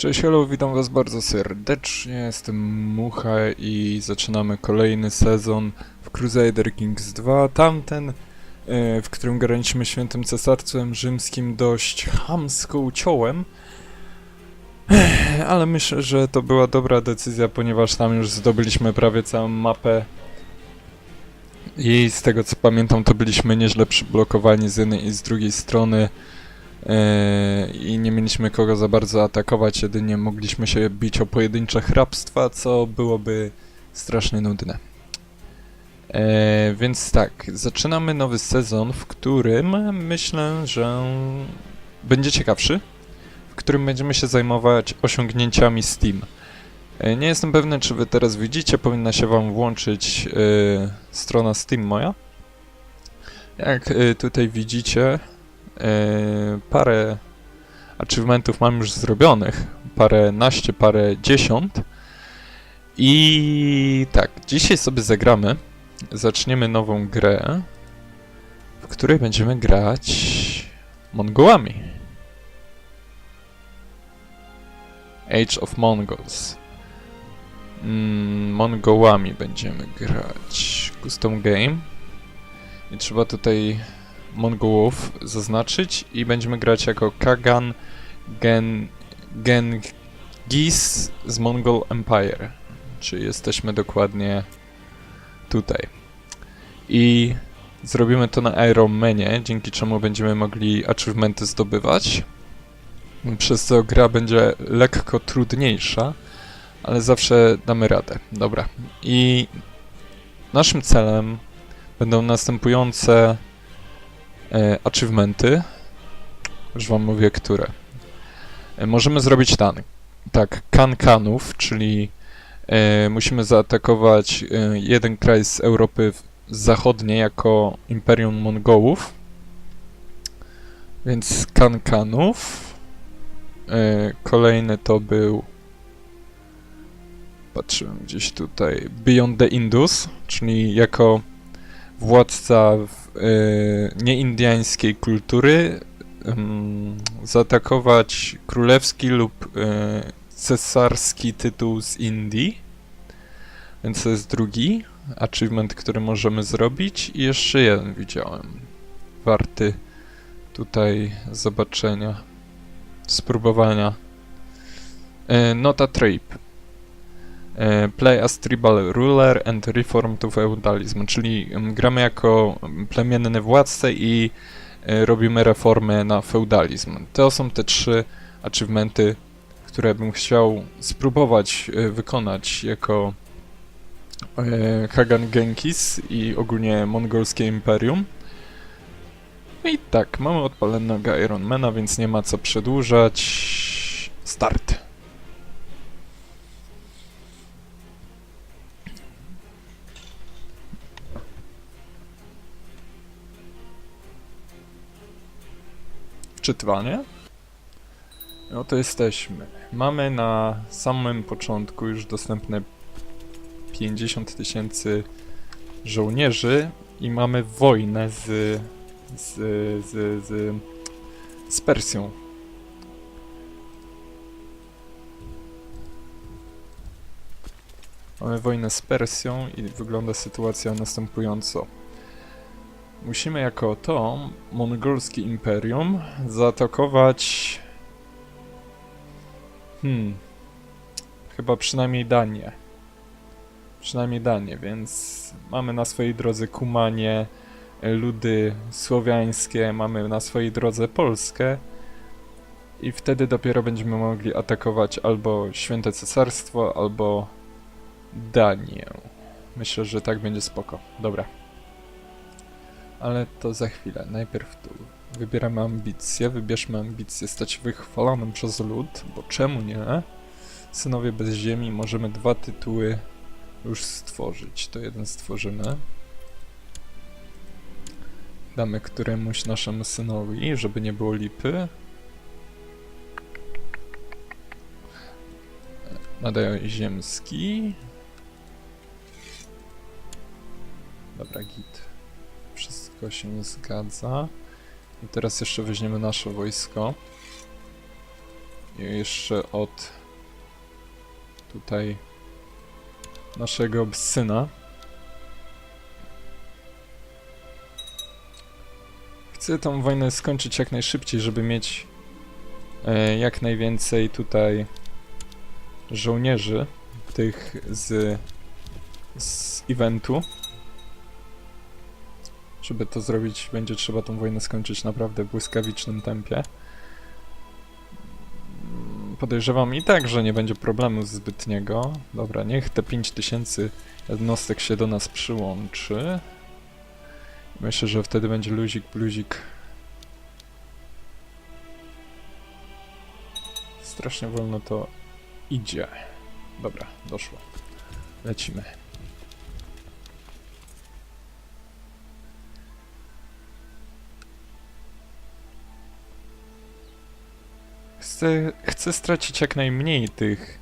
Cześć, hello, witam was bardzo serdecznie, jestem Mucha i zaczynamy kolejny sezon w Crusader Kings 2. Tamten, e, w którym graliśmy świętym cesarstwem rzymskim dość chamską ciołem. Ech, Ale myślę, że to była dobra decyzja, ponieważ tam już zdobyliśmy prawie całą mapę. I z tego co pamiętam, to byliśmy nieźle przyblokowani z jednej i z drugiej strony. Eee, i nie mieliśmy kogo za bardzo atakować, jedynie mogliśmy się bić o pojedyncze hrabstwa, co byłoby strasznie nudne. Eee, więc tak, zaczynamy nowy sezon, w którym myślę, że będzie ciekawszy, w którym będziemy się zajmować osiągnięciami Steam. Eee, nie jestem pewny, czy wy teraz widzicie, powinna się wam włączyć eee, strona Steam moja. Jak e, tutaj widzicie, e, parę achievementów mam już zrobionych, parę naście, parę dziesiąt. I tak, dzisiaj sobie zagramy, zaczniemy nową grę, w której będziemy grać Mongołami. Age of Mongols. Mm, Mongołami będziemy grać. Custom Game. I trzeba tutaj Mongołów zaznaczyć i będziemy grać jako Kagan Gen, Gengis z Mongol Empire. Czy jesteśmy dokładnie tutaj. I zrobimy to na Ironmanie, dzięki czemu będziemy mogli achievementy zdobywać. Przez co gra będzie lekko trudniejsza, ale zawsze damy radę. Dobra. I naszym celem będą następujące e, achievementy. Już wam mówię, które. E, możemy zrobić tak, tak, kankanów, czyli e, musimy zaatakować e, jeden kraj z Europy Zachodniej jako Imperium Mongołów. Więc kankanów. E, kolejny to był patrzyłem gdzieś tutaj Beyond the Indus, czyli jako władca w, nieindiańskiej kultury zaatakować królewski lub e, cesarski tytuł z Indii. Więc to jest drugi achievement, który możemy zrobić. I jeszcze jeden widziałem. Warty tutaj zobaczenia, spróbowania. E, Nota Trape. E, Play as tribal ruler and reform to feudalism, czyli gramy jako em, plemienny władcę i e, robimy reformy na feudalizm. To są te trzy achievementy, które bym chciał spróbować e, wykonać jako Hagan Genkis i ogólnie mongolskie imperium. No I tak, mamy odpalonego Ironmana, więc nie ma co przedłużać. Start. Wczytywanie. No to jesteśmy. Mamy na samym początku już dostępne 50 tysięcy żołnierzy i mamy wojnę z, z, z, z, z Persją. Mamy wojnę z Persją i wygląda sytuacja następująco. Musimy jako to mongolskie imperium zaatakować. Hmm. Chyba przynajmniej Danię. Przynajmniej Danię, więc mamy na swojej drodze Kumanie, ludy słowiańskie, mamy na swojej drodze Polskę. I wtedy dopiero będziemy mogli atakować albo Święte Cesarstwo, albo Danię. Myślę, że tak będzie spoko. Dobra. Ale to za chwilę. Najpierw tu wybieramy ambicje. Wybierzmy ambicję stać wychwalonym przez lud, bo czemu nie? Synowie bez ziemi. Możemy dwa tytuły już stworzyć. To jeden stworzymy. Damy któremuś naszemu synowi, żeby nie było lipy. Nadają ziemski. Dobra, git. Wszystko się zgadza. I teraz jeszcze weźmiemy nasze wojsko. I jeszcze od tutaj naszego syna. Chcę tą wojnę skończyć jak najszybciej, żeby mieć e, jak najwięcej tutaj żołnierzy, tych z, z eventu. Żeby to zrobić, będzie trzeba tą wojnę skończyć naprawdę w błyskawicznym tempie. Podejrzewam i tak, że nie będzie problemu zbytniego. Dobra, niech te 5000 jednostek się do nas przyłączy. Myślę, że wtedy będzie luzik, bluzik. Strasznie wolno to idzie. Dobra, doszło. Lecimy. Chcę, chcę stracić jak najmniej tych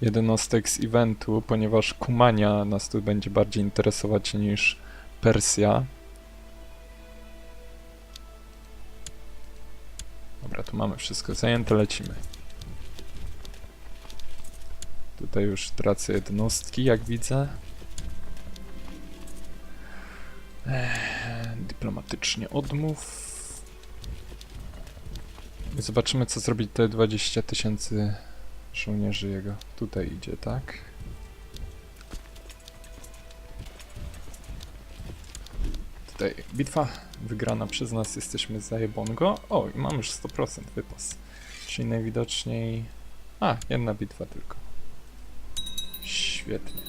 jednostek z eventu, ponieważ Kumania nas tu będzie bardziej interesować niż Persja. Dobra, tu mamy wszystko zajęte, lecimy. Tutaj już tracę jednostki, jak widzę. Ech, dyplomatycznie odmów. Zobaczymy, co zrobi te 20 tysięcy żołnierzy jego. Tutaj idzie, tak? Tutaj bitwa wygrana przez nas, jesteśmy za Jebongo. O, i mamy już 100% wypas. Czyli najwidoczniej... A, jedna bitwa tylko. Świetnie.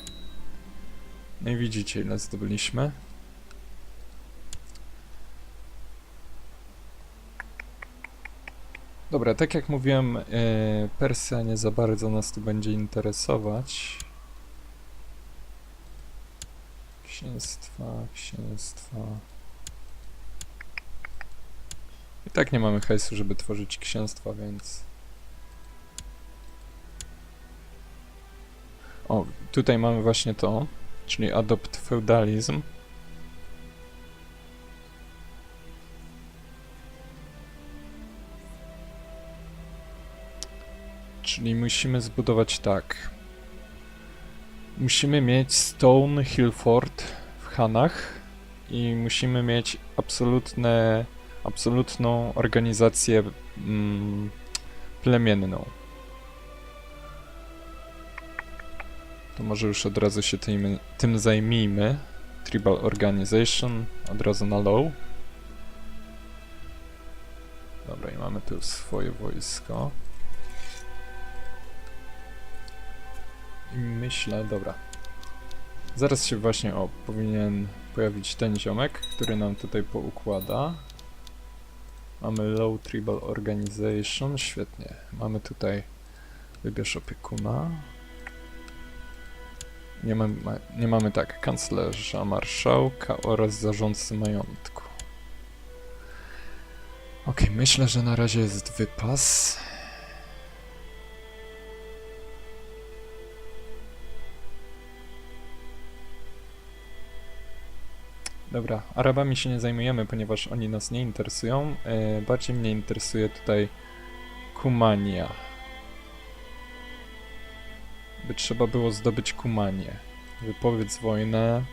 No i widzicie, ile zdobyliśmy. Dobra, tak jak mówiłem, e, Persja nie za bardzo nas tu będzie interesować. Księstwa, księstwa. I tak nie mamy hajsu, żeby tworzyć księstwa, więc... O, tutaj mamy właśnie to, czyli adopt feudalizm. Czyli musimy zbudować tak. Musimy mieć Stone Hill Fort w Hanach i musimy mieć absolutne, absolutną organizację mm, plemienną. To może już od razu się tym, tym zajmijmy. Tribal Organization od razu na low. Dobra, i mamy tu swoje wojsko. Myślę, dobra. Zaraz się właśnie, o, powinien pojawić ten ziomek, który nam tutaj poukłada. Mamy Low Tribal Organization, świetnie. Mamy tutaj wybierz opiekuna. Nie, mamy, nie mamy tak, kanclerza, marszałka oraz zarządcy majątku. Ok, myślę, że na razie jest wypas. Dobra, Arabami się nie zajmujemy, ponieważ oni nas nie interesują. E, bardziej mnie interesuje tutaj Kumania. By trzeba było zdobyć Kumanię. Wypowiedz wojnę.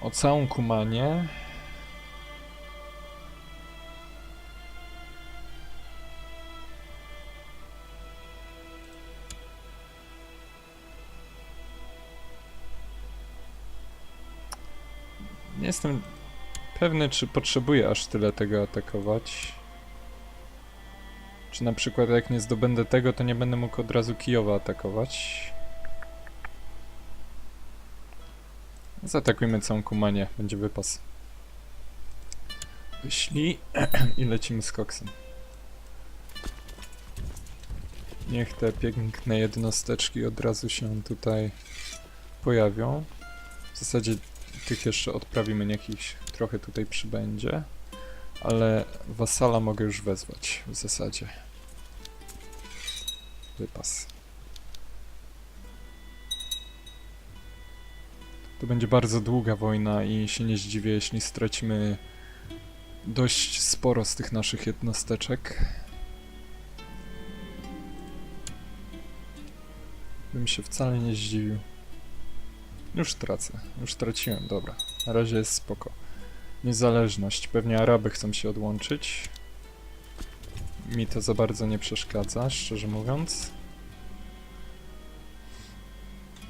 O całą Kumanię. Jestem pewny, czy potrzebuję aż tyle tego atakować. Czy na przykład jak nie zdobędę tego, to nie będę mógł od razu Kijowa atakować. Zaatakujmy całą Kumanię, będzie wypas. Wyślij i lecimy z koksem. Niech te piękne jednosteczki od razu się tutaj pojawią. W zasadzie tych jeszcze odprawimy, niech ich trochę tutaj przybędzie. Ale wasala mogę już wezwać w zasadzie. Wypas. To będzie bardzo długa wojna i się nie zdziwię, jeśli stracimy dość sporo z tych naszych jednosteczek. Bym się wcale nie zdziwił. Już tracę. Już traciłem, dobra. Na razie jest spoko. Niezależność. Pewnie Araby chcą się odłączyć. Mi to za bardzo nie przeszkadza, szczerze mówiąc.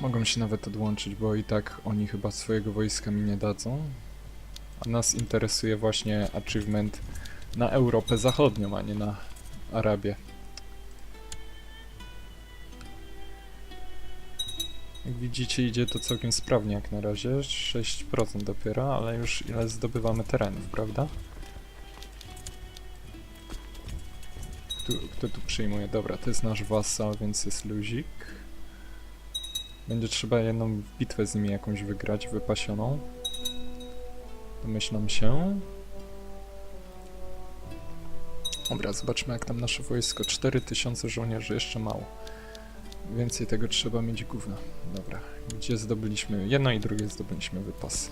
Mogą się nawet odłączyć, bo i tak oni chyba swojego wojska mi nie dadzą. A nas interesuje właśnie achievement na Europę Zachodnią, a nie na Arabię. Widzicie idzie to całkiem sprawnie jak na razie, 6% dopiero, ale już ile zdobywamy terenów, prawda? Kto, kto tu przyjmuje? Dobra, to jest nasz wasal, więc jest luzik. Będzie trzeba jedną bitwę z nimi jakąś wygrać, wypasioną. Domyślam się. Dobra, zobaczmy jak tam nasze wojsko. 4000 żołnierzy, jeszcze mało. Więcej tego trzeba mieć gówno. Dobra, gdzie zdobyliśmy? Jedno i drugie zdobyliśmy wypas.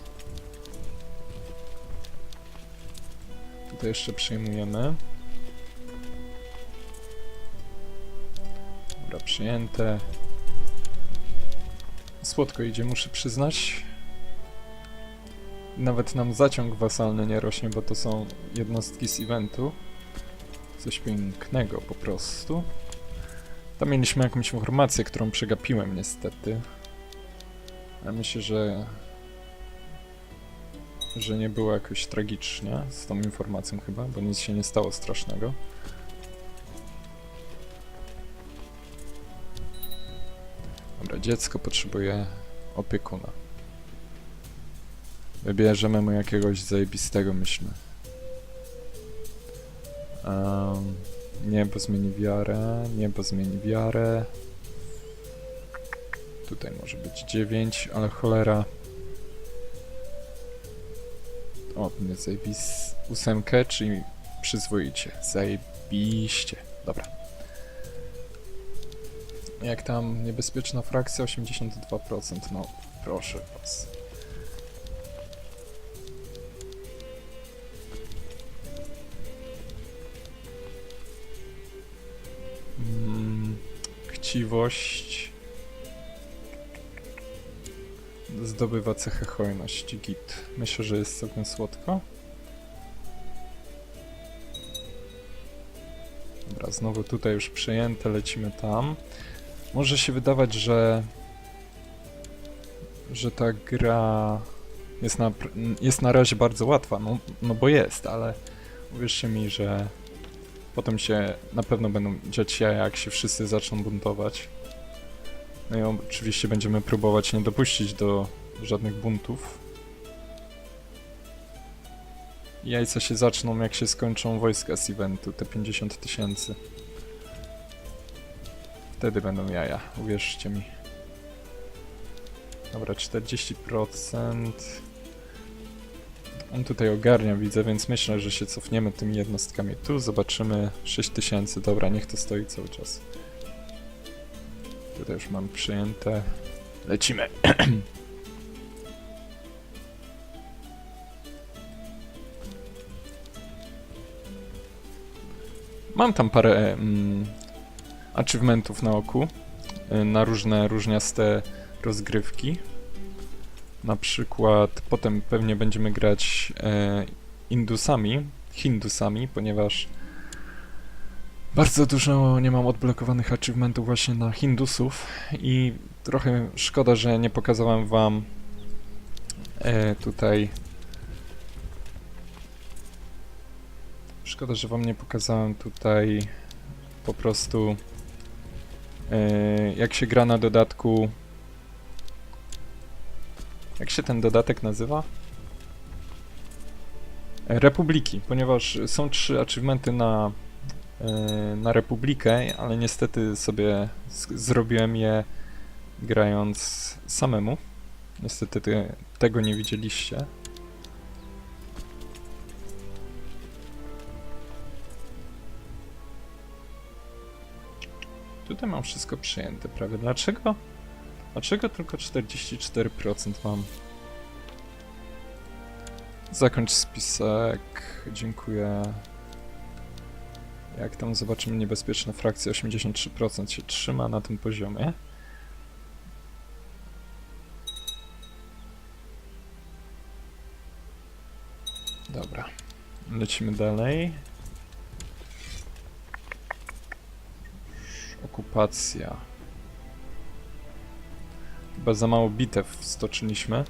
Tutaj jeszcze przyjmujemy. Dobra, przyjęte. Słodko idzie, muszę przyznać. Nawet nam zaciąg wasalny nie rośnie, bo to są jednostki z eventu. Coś pięknego po prostu. Tam mieliśmy jakąś informację, którą przegapiłem niestety. Ale myślę, że... że nie było jakoś tragicznie z tą informacją chyba, bo nic się nie stało strasznego. Dobra, dziecko potrzebuje opiekuna. Wybierzemy mu jakiegoś zajebistego, myślę. Um, niebo zmieni wiarę, niebo zmieni wiarę. Tutaj może być 9, ale cholera. O, nie zajebis... ósemkę, czyli przyzwoicie. Zajebiście. Dobra. Jak tam niebezpieczna frakcja? 82%. No, proszę was. Chciwość zdobywa cechę hojność git. Myślę, że jest całkiem słodko. Dobra, znowu tutaj już przejęte, lecimy tam. Może się wydawać, że że ta gra jest na, jest na razie bardzo łatwa, no, no bo jest, ale uwierzcie mi, że Potem się na pewno będą dziać się, jak się wszyscy zaczną buntować. No i oczywiście będziemy próbować nie dopuścić do żadnych buntów. Jajca się zaczną, jak się skończą wojska z eventu, te 50 tysięcy. Wtedy będą jaja, uwierzcie mi. Dobra, 40%. On tutaj ogarnia, widzę, więc myślę, że się cofniemy tymi jednostkami tu. Zobaczymy 6000. Dobra, niech to stoi cały czas. Tutaj już mam przyjęte. Lecimy. Mam tam parę mm, achievementów na oku. y, Na różne, różniaste rozgrywki. Na przykład potem pewnie będziemy grać e, Indusami, Hindusami, ponieważ bardzo dużo nie mam odblokowanych achievementów właśnie na Hindusów i trochę szkoda, że nie pokazałem wam e, tutaj. Szkoda, że wam nie pokazałem tutaj po prostu e, jak się gra na dodatku jak się ten dodatek nazywa? Republiki, ponieważ są trzy achievementy na, e, na Republikę, ale niestety sobie zrobiłem je grając samemu. Niestety te, tego nie widzieliście. Tutaj mam wszystko przyjęte prawie. Dlaczego? Dlaczego tylko 44% mam? Zakończ spisek. Dziękuję. Jak tam zobaczymy, niebezpieczna frakcja 83% się trzyma na tym poziomie. Dobra, lecimy dalej. Okupacja. Chyba za mało bitew stoczyliśmy.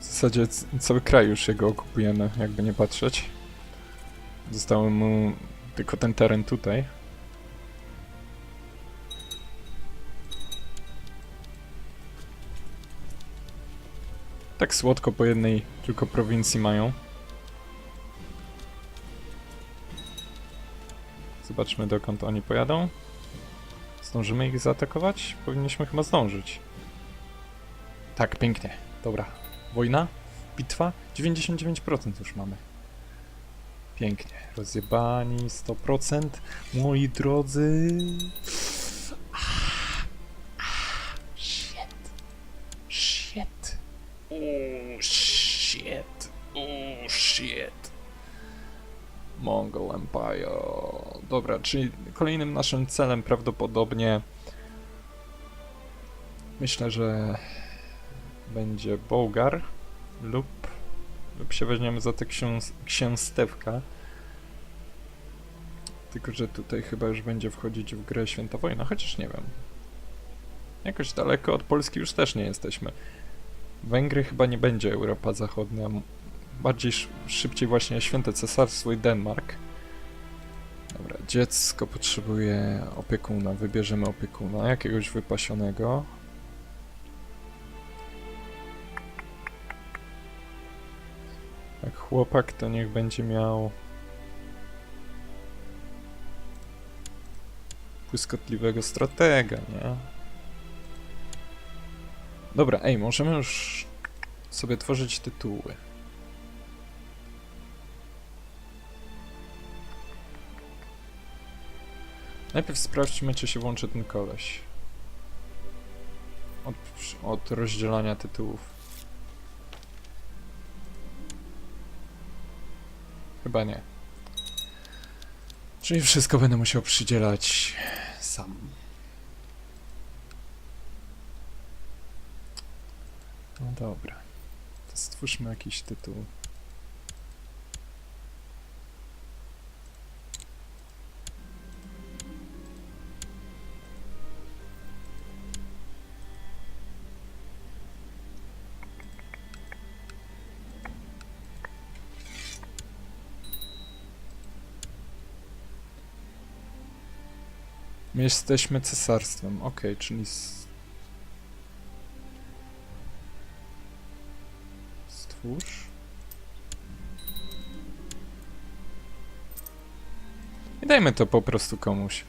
W zasadzie cały kraj już jego okupujemy, jakby nie patrzeć. Został mu tylko ten teren tutaj. Tak słodko po jednej tylko prowincji mają. Zobaczmy dokąd oni pojadą. Zdążymy ich zaatakować? Powinniśmy chyba zdążyć. Tak, pięknie. Dobra. Wojna? Bitwa? 99% już mamy. Pięknie. Rozjebani 100%. Moi drodzy. Ah, ah, Shit. Shit. Oh shit. Oh shit. Mongol Empire. Dobra, czyli kolejnym naszym celem prawdopodobnie myślę, że będzie Bołgar lub, lub się weźmiemy za tę książ księstewka. Tylko, że tutaj chyba już będzie wchodzić w grę Święta Wojna, chociaż nie wiem. Jakoś daleko od Polski już też nie jesteśmy. Węgry chyba nie będzie Europa Zachodnia. Bardziej sz szybciej właśnie Święte Cesarstwo i Denmark. Dobra, dziecko potrzebuje opiekuna. Wybierzemy opiekuna, jakiegoś wypasionego. Jak chłopak, to niech będzie miał błyskotliwego stratega, nie? Dobra, ej, możemy już sobie tworzyć tytuły. Najpierw sprawdźmy, czy się włączy ten koleś. Od, od rozdzielania tytułów. Chyba nie. Czyli wszystko będę musiał przydzielać sam. No dobra. To stwórzmy jakiś tytuł. My jesteśmy cesarstwem, okej, czyli stwórz. I dajmy to po prostu komuś.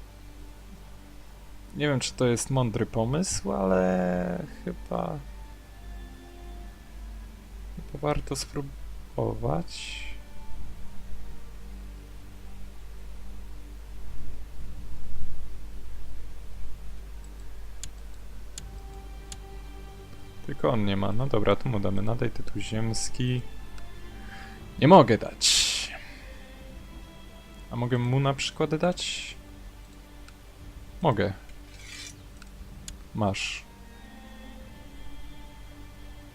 Nie wiem, czy to jest mądry pomysł, ale chyba. Chyba warto spróbować. Tylko on nie ma. No dobra, to mu damy. Nadaj tytuł ziemski. Nie mogę dać. A mogę mu na przykład dać? Mogę. Masz.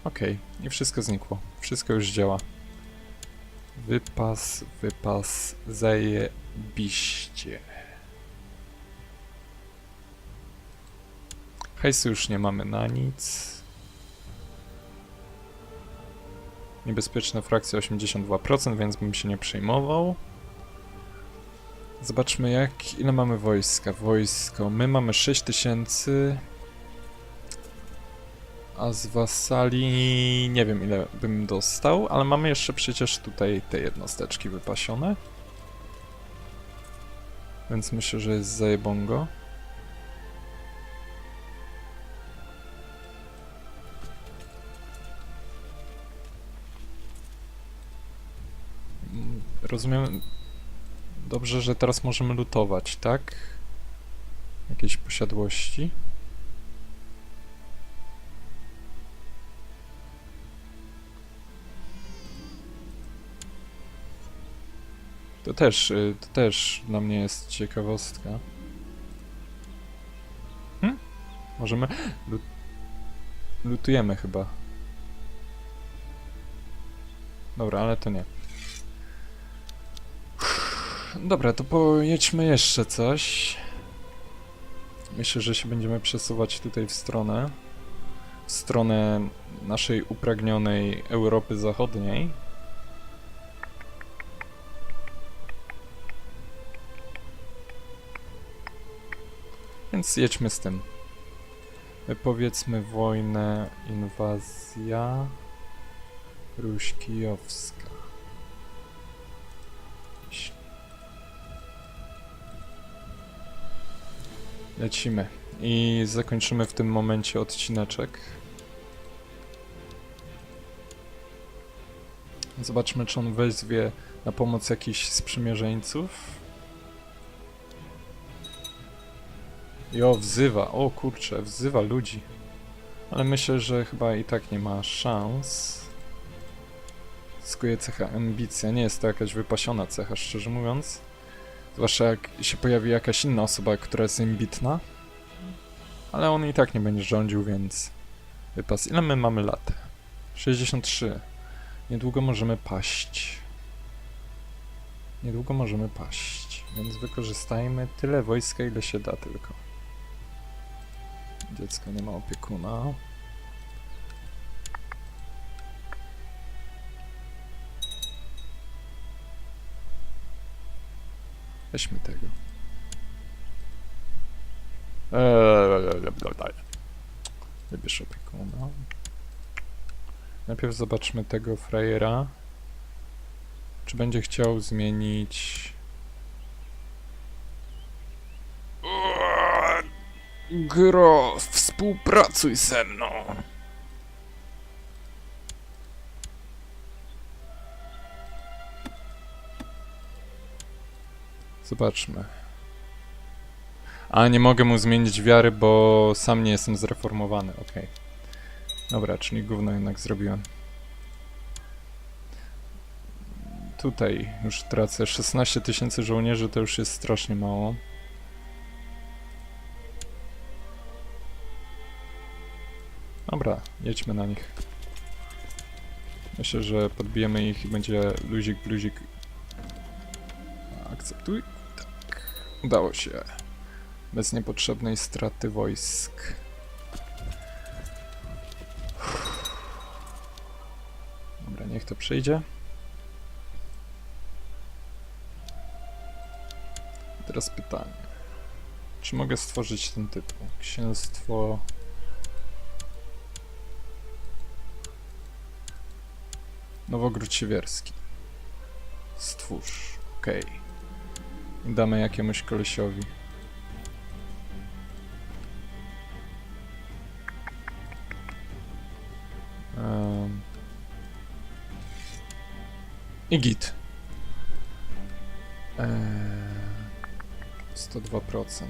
Okej, i wszystko znikło. Wszystko już działa. Wypas, wypas, zajebiście. Hejsu już nie mamy na nic. Niebezpieczne frakcje 82%, więc bym się nie przejmował. Zobaczmy jak, ile mamy wojska. Wojsko, my mamy 6000. A z wasali nie wiem ile bym dostał, ale mamy jeszcze przecież tutaj te jednosteczki wypasione. Więc myślę, że jest zajebongo. Rozumiem dobrze, że teraz możemy lutować, tak? Jakieś posiadłości. To też, y, to też dla mnie jest ciekawostka. Hm? Możemy... Lu- lutujemy chyba. Dobra, ale to nie. Dobra, to pojedźmy jeszcze coś. Myślę, że się będziemy przesuwać tutaj w stronę. W stronę naszej upragnionej Europy Zachodniej. Więc jedźmy z tym. Powiedzmy wojnę, inwazja Ruś Kijowska. Lecimy. I zakończymy w tym momencie odcineczek. Zobaczmy, czy on wezwie na pomoc jakichś sprzymierzeńców. Jo, wzywa. O kurczę, wzywa ludzi. Ale myślę, że chyba i tak nie ma szans. Zyskuje cecha ambicja. Nie jest to jakaś wypasiona cecha, szczerze mówiąc. Zwłaszcza jak się pojawi jakaś inna osoba, która jest ambitna. Ale on i tak nie będzie rządził, więc wypas. Ile my mamy lat? 63. Niedługo możemy paść. Niedługo możemy paść, więc wykorzystajmy tyle wojska, ile się da tylko. Dziecko nie ma opiekuna. Weźmy tego. Eee, Wybierz opiekuna. Najpierw zobaczmy tego frajera. Czy będzie chciał zmienić... Gro, współpracuj ze mną. Zobaczmy. A, nie mogę mu zmienić wiary, bo sam nie jestem zreformowany, okej. Dobra, czyli gówno jednak zrobiłem. Tutaj już tracę 16 tysięcy żołnierzy, to już jest strasznie mało. Dobra, jedźmy na nich. Myślę, że podbijemy ich i będzie luzik, bluzik. Akceptuj. Tak. Udało się. Bez niepotrzebnej straty wojsk. Dobra, niech to przyjdzie. Teraz pytanie. Czy mogę stworzyć ten tytuł? Księstwo... Nowogród Siewierski. Stwórz. Okej. I Damy jakiemuś kolesiowi. I git. Eee, 102%.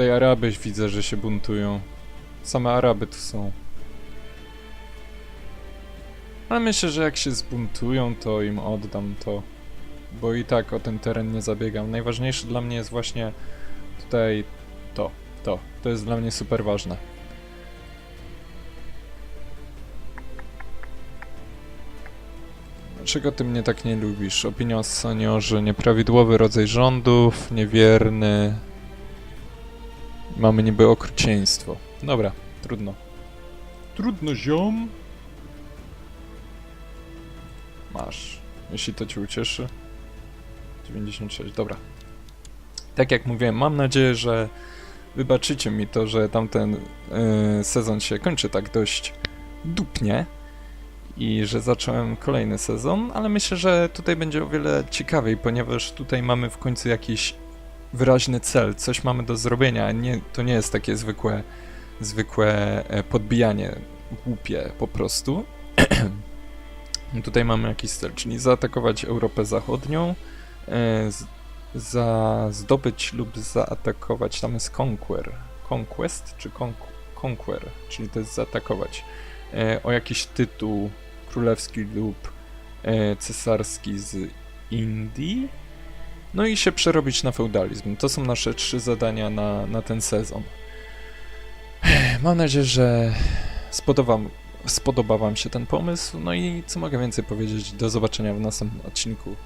Tutaj Araby widzę, że się buntują. Same Araby tu są. Ale myślę, że jak się zbuntują, to im oddam to. Bo i tak o ten teren nie zabiegam. Najważniejsze dla mnie jest właśnie tutaj to. To. To jest dla mnie super ważne. Dlaczego ty mnie tak nie lubisz? Opinia o seniorze, nieprawidłowy rodzaj rządów, niewierny. Mamy niby okrucieństwo. Dobra, trudno. Trudno, ziom. Masz. Jeśli to cię ucieszy. 96, dobra. Tak jak mówiłem, mam nadzieję, że wybaczycie mi to, że tamten yy, sezon się kończy tak dość dupnie i że zacząłem kolejny sezon, ale myślę, że tutaj będzie o wiele ciekawiej, ponieważ tutaj mamy w końcu jakiś wyraźny cel, coś mamy do zrobienia, nie, to nie jest takie zwykłe, zwykłe e, podbijanie głupie po prostu. Tutaj mamy jakiś cel, czyli zaatakować Europę Zachodnią, e, z, za zdobyć lub zaatakować, tam jest Conquer. Conquest czy con Conquer, czyli to jest zaatakować. e, o jakiś tytuł królewski lub cesarski z Indii, no i się przerobić na feudalizm. To są nasze trzy zadania na, na ten sezon. Mam nadzieję, że spodoba, spodoba Wam się ten pomysł. No i co mogę więcej powiedzieć? Do zobaczenia w następnym odcinku